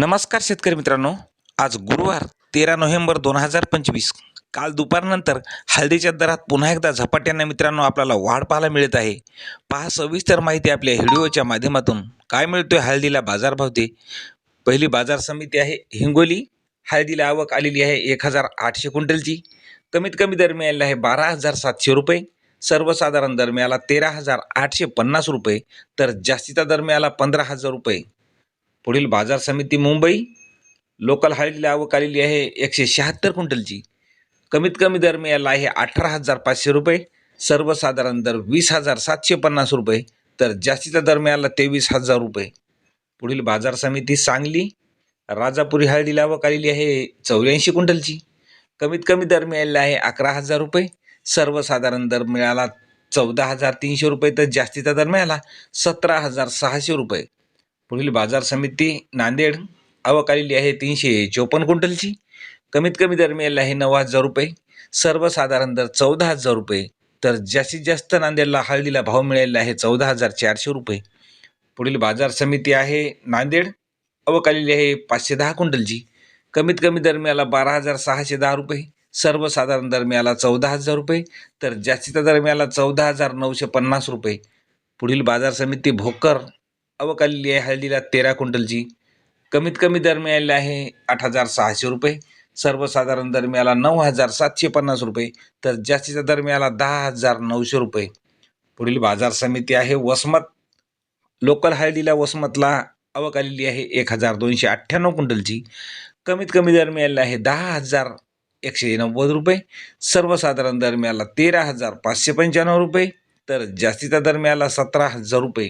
नमस्कार शेतकरी मित्रांनो. आज गुरुवार तेरा नोव्हेंबर दोन हजार पंचवीस. काल दुपारनंतर हळदीच्या दरात पुन्हा एकदा झपाट्याने मित्रांनो आपल्याला वाढ पाहायला मिळत आहे. पहा सविस्तर माहिती आपल्या व्हिडिओच्या माध्यमातून. काय मिळतोय हळदीला बाजारभाव ते? पहिली बाजार समिती आहे हिंगोली. हळदीला आवक आलेली आहे एक हजार आठशे क्विंटलची. कमीत कमी दर मिळालेला आहे बारा हजार सातशे रुपये. सर्वसाधारण दर मिळाला तेरा हजार आठशे पन्नास रुपये. तर जास्तीचा दर मिळाला पंधरा हजार रुपये. पुढील बाजार समिती मुंबई लोकल हळदीला आवक आलेली आहे एकशे शहात्तर क्विंटलची. कमीत कमी दर मिळाला आहे अठरा हजार पाचशे रुपये सर्वसाधारण दर वीस हजार सातशे पन्नास रुपये तर जास्तीचा दर मिळाला तेवीस हजार रुपये. पुढील बाजार समिती सांगली राजापुरी हळदीला आवक आलेली आहे चौऱ्याऐंशी क्विंटलची. कमीत कमी दर मिळालेला आहे अकरा हजार रुपये सर्वसाधारण दर मिळाला चौदा हजार तीनशे रुपये तर जास्तीचा दर मिळाला सतरा हजार सहाशे रुपये. पुढील बाजार समिती नांदेड. आवक आलेली आहे तीनशे चोपन्न क्विंटलची. कमीत कमी दर मिळाला आहे नऊ हजार रुपये. सर्वसाधारण दर चौदा हजार रुपये. तर जास्तीत जास्त नांदेडला हळदीला भाव मिळालेला आहे चौदा हजार चारशे रुपये. पुढील बाजार समिती आहे नांदेड. आवक आलेली आहे पाचशे दहा क्विंटलची. कमीत कमी दर मिळाला बारा हजार सहाशे दहा रुपये. सर्वसाधारण दर मिळाला चौदा हजार रुपये. तर जास्तीचा दर मिळाला चौदा हजार नऊशे पन्नास रुपये. पुढील बाजार समिती भोकर अवकालेली आहे हळदीला तेरा क्विंटलची. कमीत कमी दर मिळालेला आहे आठ हजार सहाशे रुपये. सर्वसाधारण दर मिळाला नऊ हजार सातशे पन्नास रुपये. तर जास्तीचा दर मिळाला दहा हजार नऊशे रुपये. पुढील बाजार समिती आहे वसमत. लोकल हळदीला वसमतला आवक आलेली आहे एक हजार दोनशे अठ्ठ्याण्णव क्विंटलची. कमीत कमी दर मिळालेला आहे दहा हजार एकशे नव्वद रुपये. सर्वसाधारण दर मिळाला तेरा हजार पाचशे पंच्याण्णव रुपये. तर जास्तीचा दर मिळाला सतरा हजार रुपये.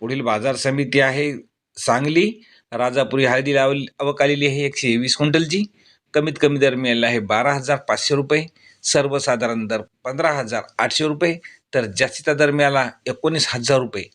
पुढील बाजार समिती आहे सांगली. राजापुरी हळदी लावली आवक आलेली आहे एकशे वीस क्विंटलची. कमीत कमी दर मिळालेला आहे बारा हजार पाचशे रुपये. सर्वसाधारण दर पंधरा हजार आठशे रुपये. तर जास्तीचा दर मिळाला एकोणीस हजार रुपये.